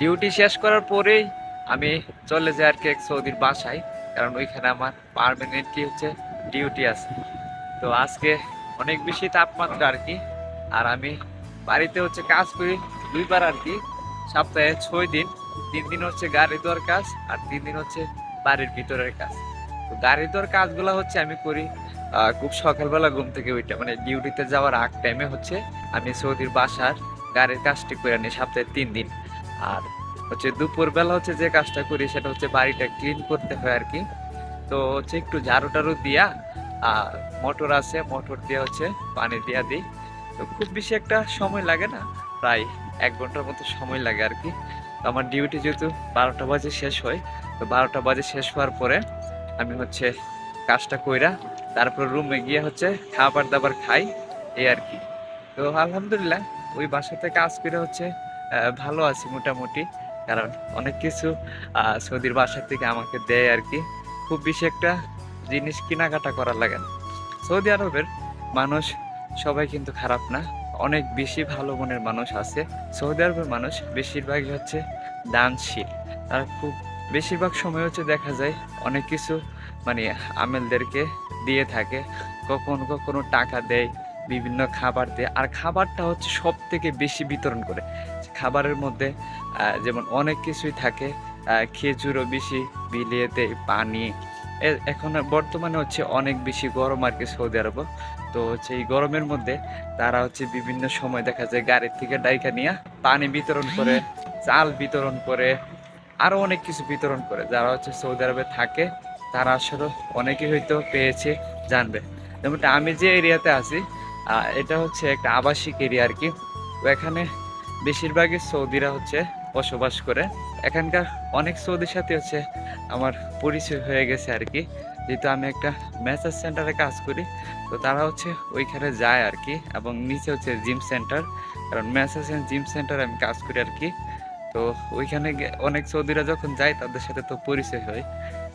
Duty শেষ করার পরেই আমি চলে যাই আর কি এক সৌদির বাসায়, কারণ ওইখানে আমার পার্মানেন্টলি হচ্ছে ডিউটি আছে। তো আজকে অনেক বেশি তাপমাত্রা আর কি, আর আমি বাড়িতে হচ্ছে কাজ করি দুইবার আর কি, সপ্তাহে ছয় দিন। তিন দিন হচ্ছে গাড়ি দেওয়ার কাজ, আর তিন দিন হচ্ছে বাড়ির ভিতরের কাজ। তো গাড়ি দেওয়ার কাজগুলো হচ্ছে আমি করি খুব সকালবেলা ঘুম থেকে ওইটা মানে ডিউটিতে যাওয়ার আগ টাইমে হচ্ছে আমি সৌদির বাসার গাড়ির কাজটি করে আনি সপ্তাহে তিন দিন। আর হচ্ছে দুপুরবেলা হচ্ছে যে কাজটা করি সেটা হচ্ছে বাড়িটা ক্লিন করতে হয় আর কি। তো হচ্ছে একটু ঝাড়ু টাড়ু দিয়া, আর মোটর আছে, মোটর দিয়ে হচ্ছে পানি দিয়া দিই। তো খুব বেশি একটা সময় লাগে না, প্রায় এক ঘণ্টার মতো সময় লাগে আর কি। তো আমার ডিউটি যেহেতু বারোটা বাজে শেষ হয়, তো বারোটা বাজে শেষ হওয়ার পরে আমি হচ্ছে কাজটা কইরা তারপর রুমে গিয়ে হচ্ছে খাবার দাবার খাই, এই আর কি। তো আলহামদুলিল্লাহ, ওই বাসাতে কাজ করে হচ্ছে ভালো আছি মোটামুটি। কারণ অনেক কিছু সৌদির বাসা থেকে আমাকে দেয় আর কি। খুব বেশি একটা জিনিস কেনাকাটা করার লাগে না। সৌদি আরবের মানুষ সবাই কিন্তু খারাপ না। অনেক বেশি ভালো মনের মানুষ আছে। সৌদি আরবের মানুষ বেশিরভাগই হচ্ছে দানশীল। তারা খুব বেশিরভাগ সময় হচ্ছে দেখা যায় অনেক কিছু মানে আমেলদেরকে দিয়ে থাকে। কখনো কখনো টাকা দেয় বিভিন্ন খাবার দেয়। আর খাবারটা হচ্ছে সব থেকে বেশি বিতরণ করে। খাবারের মধ্যে যেমন অনেক কিছুই থাকে খেজুরও বেশি, বিলিয়ে দেয়, পানি। এখন বর্তমানে হচ্ছে অনেক বেশি গরম আর কি সৌদি আরব। তো হচ্ছে এই গরমের মধ্যে তারা হচ্ছে বিভিন্ন সময় দেখা যায় গাড়ির থেকে ডাইকা নিয়ে পানি বিতরণ করে, চাল বিতরণ করে আরও অনেক কিছু বিতরণ করে। যারা হচ্ছে সৌদি আরবে থাকে, তারা আসলে অনেকে হয়তো পেয়েছে, জানবে। যেমনটা আমি যে এরিয়াতে আছি এটা হচ্ছে একটা আবাসিক এরিয়া আর কি। তো এখানে বেশিরভাগই সৌদিরা হচ্ছে বসবাস করে। এখানকার অনেক সৌদির সাথে হচ্ছে আমার পরিচয় হয়ে গেছে আর কি। যেহেতু আমি একটা ম্যাসাজ সেন্টারে কাজ করি, তো তারা হচ্ছে ওইখানে যায় আর কি এবং নিচে হচ্ছে জিম সেন্টার কারণ ম্যাসাজ অ্যান্ড জিম সেন্টারে আমি কাজ করি আর কি। তো ওইখানে অনেক সৌদিরা যখন যায়, তাদের সাথে তো পরিচয় হয়।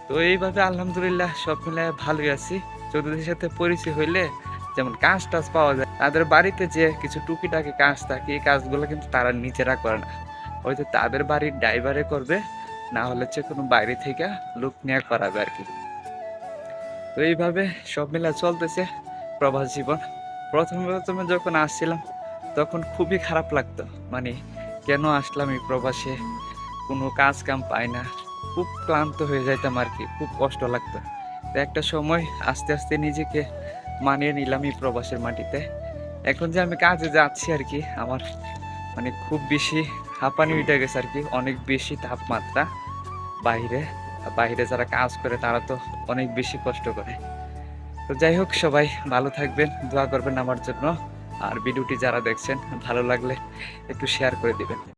তো এইভাবে আলহামদুলিল্লাহ সব মিলে ভালোই আছি। সৌদিদের সাথে পরিচয় হইলে যেমন কাজ টাজ পাওয়া যায়, তাদের বাড়িতে যে কিছু টুকিটাকি কাজ থাকে, এই কাজগুলো কিন্তু তারা নিজেরা করে না। হয়তো তাদের বাড়ির ড্রাইভারে করবে, না হলে হচ্ছে কোনো বাইরে থেকে লোক নিয়ে করাবে আর কি। তো এইভাবে সব মিলে চলতেছে প্রবাস জীবন। প্রথমে প্রথমে যখন আসছিলাম, তখন খুবই খারাপ লাগতো। মানে কেন আসলাম এই প্রবাসে? কোনো কাজ কাম পাই না। খুব ক্লান্ত হয়ে যাইতাম আর কি, খুব কষ্ট লাগতো। তো একটা সময় আস্তে আস্তে নিজেকে মানিয়ে নিলাম এই প্রবাসের মাটিতে। এখন যে আমি কাজে যাচ্ছি আর কি, আমার মানে খুব বেশি হাঁপানি উঠে গেছে আর কি, অনেক বেশি তাপমাত্রা বাইরে। বাইরে যারা কাজ করে তারা তো অনেক বেশি কষ্ট করে। তো যাই হোক, সবাই ভালো থাকবেন, দোয়া করবেন আমার জন্য। আর ভিডিওটি যারা দেখছেন, ভালো লাগলে একটু শেয়ার করে দিবেন।